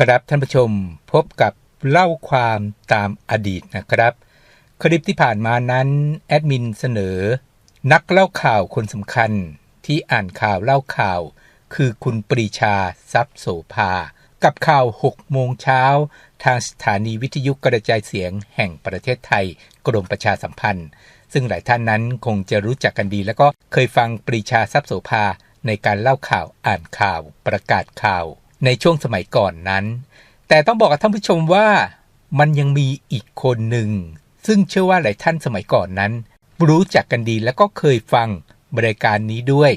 ครับท่านผู้ชมพบกับเล่าความตามอดีตนะครับ คลิปที่ผ่านมานั้น แอดมินเสนอ นักเล่าข่าวคนสำคัญที่อ่านข่าวเล่าข่าว คือคุณปรีชาทรัพย์โสภา กับข่าว 6 โมงเช้า ทางสถานีวิทยุกระจายเสียงแห่งประเทศไทย กรมประชาสัมพันธ์ ซึ่งหลายท่านนั้นคงจะรู้จักกันดี แล้วก็เคยฟังปรีชาทรัพย์โสภาในการเล่าข่าวอ่านข่าว ประกาศข่าว ในช่วงสมัยก่อนนั้น แต่ต้องบอกกับท่านผู้ชมว่ามันยังมีอีกคนหนึ่ง ซึ่งเชื่อว่าหลายท่านสมัยก่อนนั้น รู้จักกันดีแล้วก็เคยฟังรายการนี้ด้วย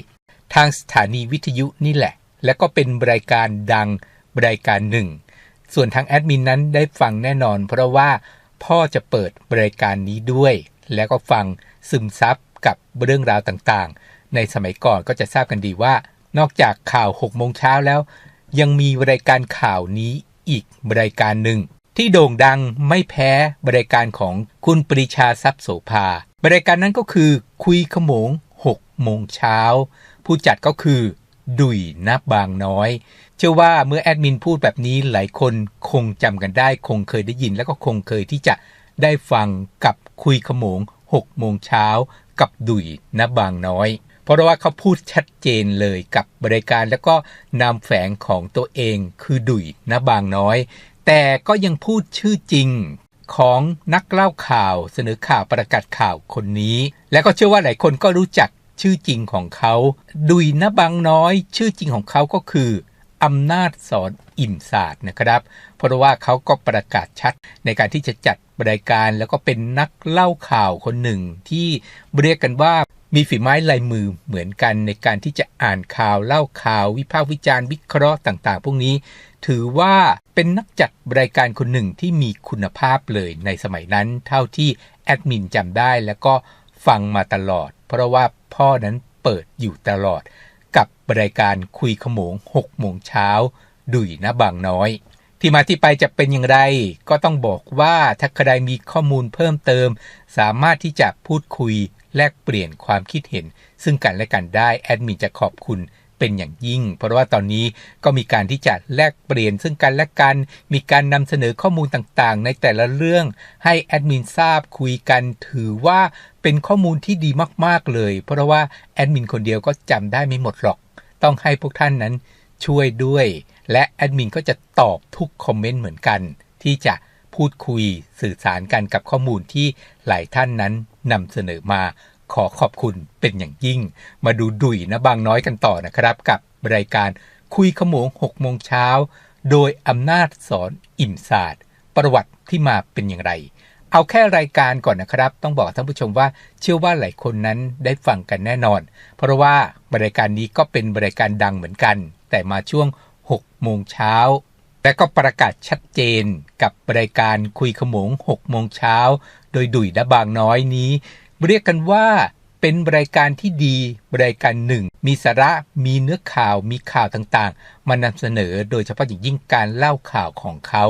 ทางสถานีวิทยุนี่แหละ และก็เป็นรายการดังรายการหนึ่ง ส่วนทางแอดมินนั้นได้ฟังแน่นอน เพราะว่าพ่อจะเปิดรายการนี้ด้วย แล้วก็ฟังซึมซับกับเรื่องราวต่างๆ ในสมัยก่อนก็จะทราบกันดีว่า นอกจากข่าว6โมงเช้าแล้ว ยังมีรายการข่าวนี้อีกรายการหนึ่ง ที่โด่งดังไม่แพ้รายการของคุณปรีชาทรัพย์โสภารายการนั้นก็คือคุยขโมง6โมงเช้า ผู้จัดก็คือ ดุยนับบางน้อย เชื่อว่าเมื่อแอดมินพูดแบบนี้หลายคนคงจำกันได้ คงเคยได้ยินแล้วก็คงเคยที่จะได้ฟังกับคุยขโมง6โมงเช้ากับดุยนับบางน้อย เพราะว่าเขาพูดชัดเจนเลยกับบริการแล้วก็นามแฝงของตัวเองคือดุยนับบางน้อย แต่ก็ยังพูดชื่อจริงของนักเล่าข่าวเสนอข่าวประกาศข่าวคนนี้ และก็เชื่อว่าหลายคนก็รู้จักชื่อจริงของเขา ดุยนะบางน้อย ชื่อจริงของเขาก็คืออำนาจสอนอิ่มศาสตร์นะครับ เพราะว่าเขาก็ประกาศชัดในการที่จะจัดรายการแล้วก็เป็นนักเล่าข่าวคนหนึ่งที่เรียกกันว่า มีฝีไม้ลายมือเหมือนกันในการที่จะอ่านข่าวเล่าข่าว วิพากษ์วิจารณ์วิเคราะห์ต่าง ๆ พวกนี้ ถือว่าเป็นนักจัดรายการคนหนึ่งที่มีคุณภาพเลยในสมัยนั้น เท่าที่แอดมินจำได้แล้วก็ฟังมาตลอด เพราะว่าพ่อนั้นเปิดอยู่ตลอด กับรายการคุยขโมง6โมงเช้าดุยนะบางน้อย ที่มาที่ไปจะเป็นอย่างไร ก็ต้องบอกว่าถ้าใครมีข้อมูลเพิ่มเติม สามารถที่จะพูดคุย แลกเปลี่ยนความคิดเห็น ซึ่งกันและกันได้แอดมินจะขอบคุณเป็นอย่างยิ่ง เพราะว่าตอนนี้ก็มีการที่จะแลกเปลี่ยนซึ่งกันและกัน มีการนำเสนอข้อมูลต่างๆ ในแต่ละเรื่องให้แอดมินทราบคุยกันถือว่าเป็นข้อมูลที่ดีมากๆเลย เพราะว่าแอดมินคนเดียวก็จำได้ไม่หมดหรอก ต้องให้พวกท่านนั้นช่วยด้วย และแอดมินก็จะตอบทุกคอมเมนต์เหมือนกัน ที่จะ พูดคุยสื่อสารกันกับข้อมูลที่หลายท่านนั้นนำเสนอมาขอขอบคุณเป็นอย่างยิ่ง มาดูดุยนะบางน้อยกันต่อนะครับ กับรายการคุยขโมง6โมงเช้า โดยอำนาจสอนอิ่มศาสตร์ ประวัติที่มาเป็นอย่างไร เอาแค่รายการก่อนนะครับ ต้องบอกท่านผู้ชมว่าเชื่อว่าหลายคนนั้นได้ฟังกันแน่นอน เพราะว่ารายการนี้ก็เป็นรายการดังเหมือนกัน แต่มาช่วง6โมงเช้า และก็ประกาศชัดเจนกับรายการคุยขโมง6โมงเช้า โดยดุยและบางน้อยนี้ เรียกกันว่าเป็นรายการที่ดีรายการหนึ่ง มีสาระมีเนื้อข่าวมีข่าวต่างๆ มานำเสนอโดยเฉพาะอย่างยิ่งการเล่าข่าวของเขา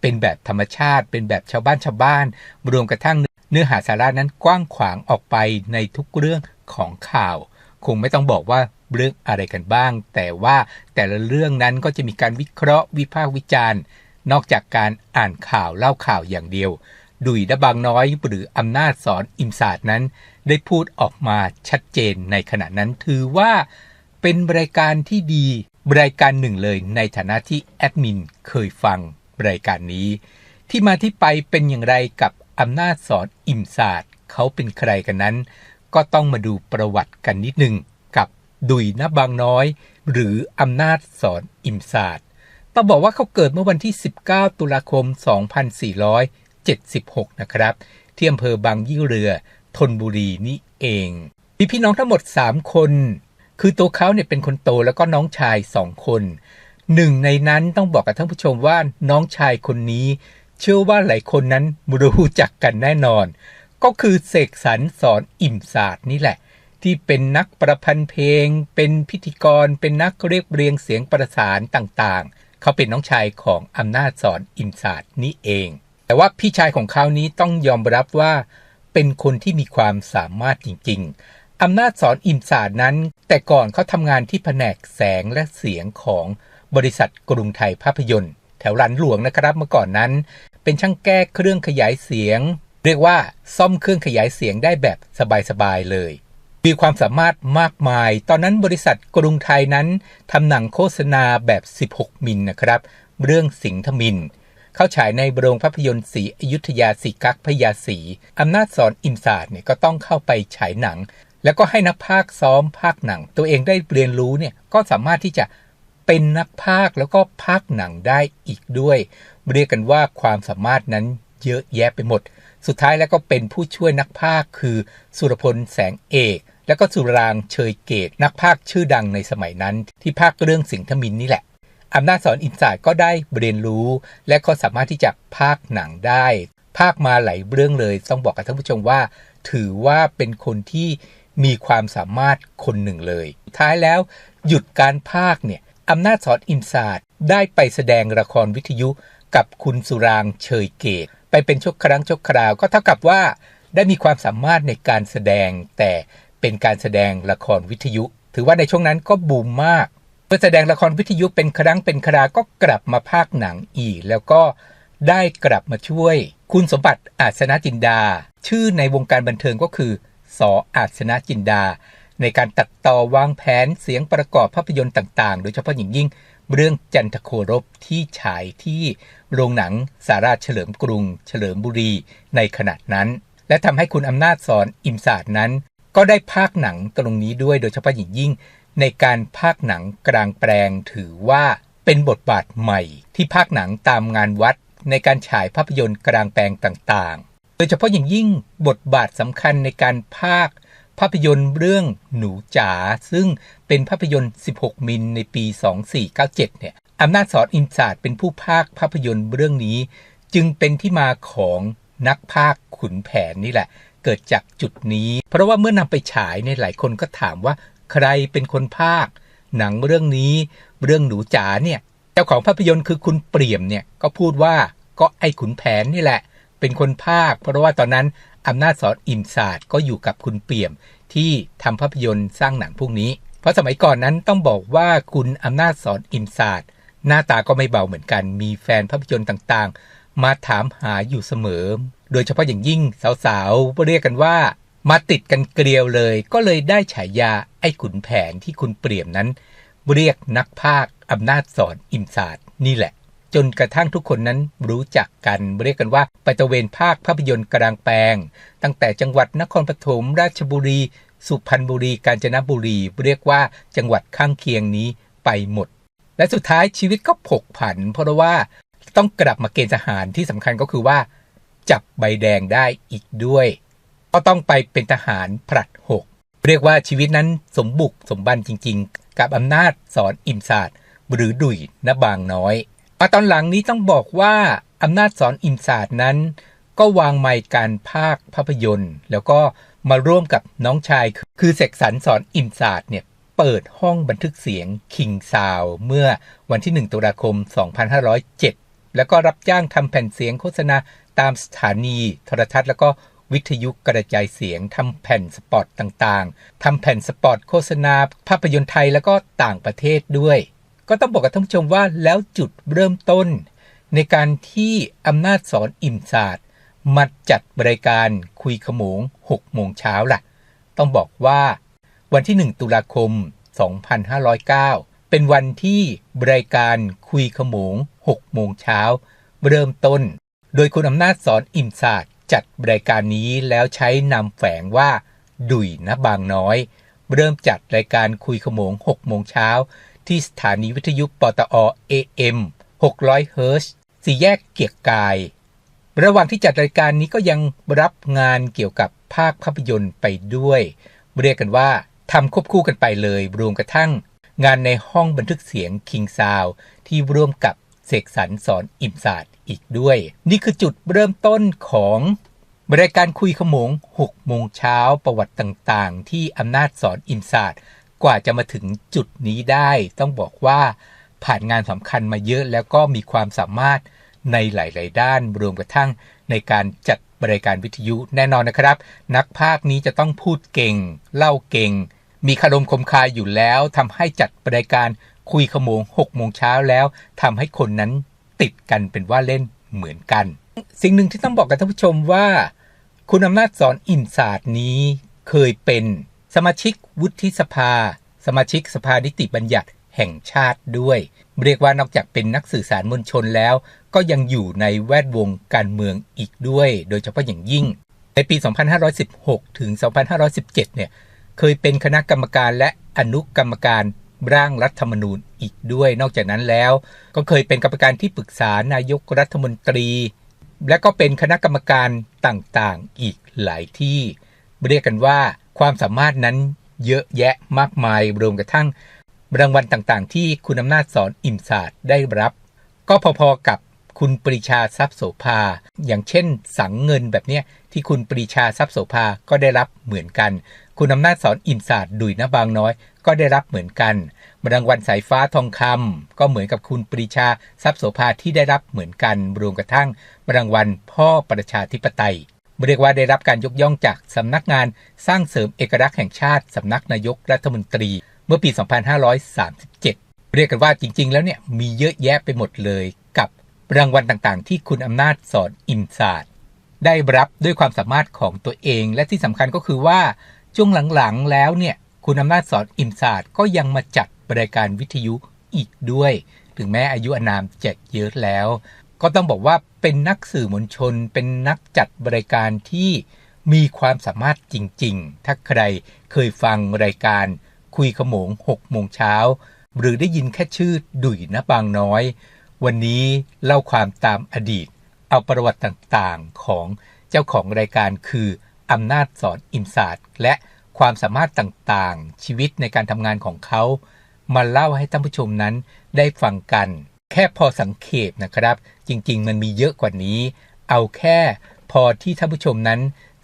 เป็นแบบธรรมชาติ เป็นแบบชาวบ้านชาวบ้าน รวมกระทั่งเนื้อหาสาระนั้นกว้างขวางออกไปในทุกเรื่องของข่าว คงไม่ต้องบอกว่า เรื่องอะไรกันบ้าง แต่ว่าแต่ละเรื่องนั้นก็จะมีการวิเคราะห์วิพากษ์วิจารณ์ นอกจากการอ่านข่าวเล่าข่าวอย่างเดียว ดุยดะบางน้อยหรืออำนาจสอนอิมศาสตนั้น ได้พูดออกมาชัดเจนในขณะนั้นถือว่าเป็นรายการที่ดีรายการหนึ่งเลยในฐานะที่แอดมินเคยฟังรายการนี้ ที่มาที่ไปเป็นอย่างไรกับอำนาจสอนอิมศาสตเขาเป็นใครกันนั้น ก็ต้องมาดูประวัติกันนิดหนึ่ง ดุยนบางน้อย หรืออำนาจสอนอิมศาสตร์ต้องบอกว่าเขาเกิดเมื่อวันที่ 19 ตุลาคม 2476 นะครับที่อำเภอบางยี่เรือธนบุรีนี่เอง มีพี่น้องทั้งหมด 3 คน คือตัวเขาเนี่ยเป็นคนโตแล้วก็น้องชายสองคนหนึ่งในนั้นต้องบอกกับท่านผู้ชมว่าน้องชายคนนี้ เชื่อว่าหลายคนนั้นรู้จักกันแน่นอน ก็คือเสกสรรสอนอิ่มศาสตร์นี่แหละ ที่เป็นนักประพันธ์เพลง เป็นพิธีกร เป็นนักเรียบเรียงเสียงประสานต่างๆ เขาเป็นน้องชายของอำนาจสอนอิมศาสนี่เอง แต่ว่าพี่ชายของเขานี้ต้องยอมรับว่า เป็นคนที่มีความสามารถจริงๆ อำนาจสอนอิมศาสนั้น แต่ก่อนเขาทำงานที่แผนกแสงและเสียงของบริษัทกรุงไทยภาพยนตร์ แถวรันหลวงนะครับเมื่อก่อนนั้น เป็นช่างแก้เครื่องขยายเสียง เรียกว่าซ่อมเครื่องขยายเสียงได้แบบสบายๆเลย มีความสามารถมากมาย ตอนนั้นบริษัทกรุงไทยนั้นทำหนังโฆษณาแบบ 16 มิลนะครับ เรื่องสิงห์ทมิน เข้าฉายในโรงภาพยนตร์สีอยุธยาสีกักพยาสีอำนาจสอนอินศาสเนี่ยก็ต้องเข้าไปฉายหนัง แล้วก็ให้นักพากซ้อมพากหนัง ตัวเองได้เรียนรู้เนี่ยก็สามารถที่จะเป็นนักพากแล้วก็พากหนังได้อีกด้วย เรียกกันว่าความสามารถนั้นเยอะแยะไปหมด สุดท้ายแล้วก็เป็นผู้ช่วยนักพากคือสุรพลแสงเอก แล้วก็สุรางเชยเกตนักพากย์ชื่อดังในสมัยนั้น ที่พากย์เรื่องสิงห์ทมินนี่แหละอำนาจสอนอินสายก็ได้เรียนรู้ และก็สามารถที่จะพากย์หนังได้พากย์มาหลายเรื่องเลย ต้องบอกกับท่านผู้ชมว่า ถือว่าเป็นคนที่มีความสามารถคนหนึ่งเลย ท้ายแล้วหยุดการพากย์เนี่ยอำนาจสอนอินสาดได้ไปแสดงละครวิทยุกับคุณสุรางเชยเกต ไปเป็นชกครั้งชกคราวก็เท่ากับว่าได้มีความสามารถในการแสดงแต่ เป็นการแสดงละครวิทยุ ถือว่าในช่วงนั้นก็บูมมากเมื่อแสดงละครวิทยุเป็นครั้งเป็นคราก็กลับมาพากหนังอีก แล้วก็ได้กลับมาช่วย คุณสมบัติอาสนะจินดา ชื่อในวงการบันเทิงก็คือสออาสนะจินดา ในการตัดต่อวางแผนเสียงประกอบภาพยนตร์ต่างๆ โดยเฉพาะอย่างยิ่งเรื่องจันทโครบที่ฉายที่โรงหนังสาราเฉลิมกรุง เฉลิมบุรีในขณะนั้น และทำให้คุณอำนาจสอนอิมศาสตร์นั้น ก็ได้ภาคหนังตรงนี้ด้วยโดยเฉพาะอย่างยิ่ง ในการภาคหนังกลางแปลงถือว่าเป็นบทบาทใหม่ ที่ภาคหนังตามงานวัด ในการฉายภาพยนตร์กลางแปลงต่างๆ โดยเฉพาะอย่างยิ่งบทบาทสำคัญในการภาคภาพยนตร์เรื่องหนูจ๋าซึ่งเป็นภาพยนตร์ 16 มิลในปี 2497 เนี่ยอำนาจสอนอินศาสตเป็นผู้ภาคภาพยนตร์เรื่องนี้ จึงเป็นที่มาของ นักภาคขุนแผนนี่แหละ เกิดจากจุดนี้ เพราะว่าเมื่อนำไปฉายเนี่ยหลายคนก็ถามว่าใครเป็นคนภาค หนังเรื่องนี้ เรื่องหนูจ๋าเนี่ย เจ้าของภาพยนตร์คือคุณเปี่ยมเนี่ยก็พูดว่าก็ไอ้ขุนแผนนี่แหละ เป็นคนภาค เพราะว่าตอนนั้นอำนาจสอนอิมศาสตร์ก็อยู่กับคุณเปี่ยมที่ทำภาพยนตร์สร้างหนังพวกนี้ เพราะสมัยก่อนนั้นต้องบอกว่าคุณอำนาจสอนอิมศาสตร์หน้าตาก็ไม่เบาเหมือนกัน มีแฟนภาพยนตร์ต่างๆ มาถามหาอยู่เสมอ โดยเฉพาะอย่างยิ่งสาวๆเรียกกันว่า มาติดกันเกลียวเลย ก็เลยได้ฉายาไอ้ขุนแผนที่คุณเปรียมนั้น เรียกนักภาคอำนาจสอนอิมศาสตร์นี่แหละ จนกระทั่งทุกคนนั้นรู้จักกันเรียกกันว่าไปตะเวนภาคภาพยนตร์กลางแปลง ตั้งแต่จังหวัดนครปฐมราชบุรี สุพรรณบุรีกาญจนบุรี เรียกว่าจังหวัดข้างเคียงนี้ไปหมดและสุดท้ายชีวิตก็ผกผัน เพราะว่า ต้องกลับมาเกณฑ์ทหารที่สำคัญก็คือว่า จับใบแดงได้อีกด้วย ก็ต้องไปเป็นทหารผลัดหกเรียกว่าชีวิตนั้นสมบุกสมบันจริง ๆ กับอำนาจสอนอิมศาสตร์หรือดุยนบางน้อยมาตอนหลังนี้ต้องบอกว่าอำนาจสอนอิมศาสตร์นั้น ก็วางไมค์การภาคภาพยนตร์ แล้วก็มาร่วมกับน้องชายคือเสกสรรสอนอิมศาสตร์เนี่ยเปิดห้องบันทึกเสียงคิงซาวเมื่อวันที่ 1 ตุลาคม 2507 แล้วก็รับจ้างทำแผ่นเสียงโฆษณาตามสถานี โทรทัศน์ แล้วก็วิทยุกระจายเสียงทำแผ่นสปอตต่างๆทำแผ่นสปอตโฆษณา ภาพยนตร์ไทยแล้วก็ต่างประเทศด้วย ก็ต้องบอกกับท่านผู้ชมว่าแล้วจุดเริ่มต้น ในการที่อำนาจสอนอิ่มศาสตร์มาจัดบรายการคุยขโมง6โมงเช้าล่ะ ต้องบอกว่า วันที่ 1 ตุลาคม 2509 เป็นวันที่รายการคุยขโมง 6 โมงเช้า เริ่มต้น โดยคุณอำนาจสอนอิ่มศาสตร์จัดรายการนี้แล้วใช้นำแฝงว่า ดุยนะบางน้อย เริ่มจัดรายการคุยขโมง 6 โมงเช้า ที่สถานีวิทยุปตอ AM 600เฮิร์สี่แยกเกียรกาย ระหว่างที่จัดรายการนี้ก็ยังรับงานเกี่ยวกับภาคภาพยนตร์ไปด้วย เรียกกันว่าทำควบคู่กันไปเลย รวมกระทั่ง งานในห้องบันทึกเสียง King Sound ที่ร่วมกับเสกสรรสอนอิมศาสตร์อีกด้วย นี่คือจุดเริ่มต้นของรายการคุยขมง6โมงเช้าประวัติต่างๆ ที่อำนาจสอนอิมศาสตร์กว่าจะมาถึงจุดนี้ได้ ต้องบอกว่าผ่านงานสำคัญมาเยอะแล้วก็มีความสามารถในหลาย ๆ ด้านรวมกระทั่งในการจัดรายการวิทยุแน่นอนนะครับ นักภาคนี้จะต้องพูดเก่ง เล่าเก่ง มีคารมคมคายอยู่แล้วทำให้จัดรายการคุยขโมง6โมงเช้าแล้วทำให้คนนั้นติดกันเป็นว่าเล่นเหมือนกัน สิ่งหนึ่งที่ต้องบอกกับท่านผู้ชมว่า คุณอำนาจสอนอินศาสตร์นี้เคยเป็นสมาชิกวุฒิสภา สมาชิกสภานิติบัญญัติแห่งชาติด้วย เรียกว่านอกจากเป็นนักสื่อสารมวลชนแล้ว ก็ยังอยู่ในแวดวงการเมืองอีกด้วย โดยเฉพาะอย่างยิ่ง ในปี 2516 ถึง 2517 เนี่ย เคยเป็นคณะกรรมการและอนุกรรมการร่างรัฐธรรมนูญอีกด้วย นอกจากนั้นแล้ว ก็เคยเป็นกรรมการที่ปรึกษานายกรัฐมนตรี และก็เป็นคณะกรรมการต่างๆ อีกหลายที่ เรียกกันว่าความสามารถนั้นเยอะแยะมากมายรวมกระทั่ง รางวัลต่างๆ ที่คุณอำนาจสอนอิมศาสตร์ได้รับ ก็พอๆกับคุณปรีชาทรัพย์โสภา อย่างเช่น สังเงินแบบเนี้ยที่คุณปรีชาทรัพย์โสภาก็ได้รับเหมือนกัน คุณอำนาจสอนอินศาสตร์ดุยนบางน้อย ก็ได้รับเหมือนกันรางวัลสายฟ้าทองคำก็เหมือนกับคุณปรีชาทรัพย์โสภาที่ได้รับเหมือนกันรวมกระทั่งรางวัลพ่อประชาธิปไตยเรียกว่าได้รับการยกย่องจากสำนักงานสร้างเสริมเอกลักษณ์แห่งชาติสำนักนายกรัฐมนตรี เมื่อปี 2537 เรียกกันว่าจริง ๆ แล้วเนี่ยมีเยอะแยะไปหมดเลยกับรางวัลต่างๆ ที่คุณอำนาจสอนอิมศาสตร์ได้รับด้วยความสามารถของตัวเอง และที่สำคัญก็คือว่า ช่วงหลังๆแล้วเนี่ยคุณอำนาจสอนอิมศาสตร์ก็ยังมาจัดรายการวิทยุอีกด้วย ถึงแม้อายุอนามจะเยอะแล้ว ก็ต้องบอกว่าเป็นนักสื่อมวลชน เป็นนักจัดรายการที่มีความสามารถจริงๆ ถ้าใครเคยฟังรายการคุยขโมง6โมงเช้า หรือได้ยินแค่ชื่อดุยนะบางน้อย วันนี้เล่าความตามอดีต เอาประวัติต่างๆของเจ้าของรายการคือ อำนาจสอนอิมศาสตร์และความสามารถต่างๆ ชีวิตในการทำงานของเขามาเล่าให้ท่านผู้ชมนั้นได้ฟังกัน แค่พอสังเกตนะครับ จริงๆ มันมีเยอะกว่านี้ เอาแค่พอที่ท่านผู้ชมนั้น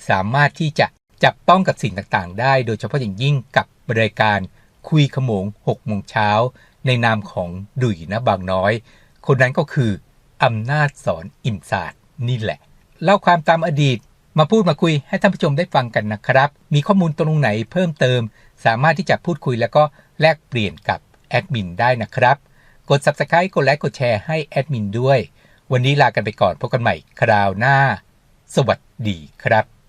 สามารถที่จะจับต้องกับสิ่งต่างๆ ได้ โดยเฉพาะอย่างยิ่งกับรายการคุยขโมง6โมงเช้า ในนามของดุยนะบางน้อย คนนั้นก็คืออำนาจสอนอิมศาสตร์นี่แหละ เล่าความตามอดีต มาพูดมาคุยให้ท่านผู้ชมได้ฟังกันนะครับ มีข้อมูลตรงไหนเพิ่มเติม สามารถที่จะพูดคุยแล้วก็แลกเปลี่ยนกับแอดมินได้นะครับ กด Subscribe กดไลค์กดแชร์ให้แอดมินด้วย วันนี้ลากันไปก่อนพบกันใหม่คราวหน้า สวัสดีครับ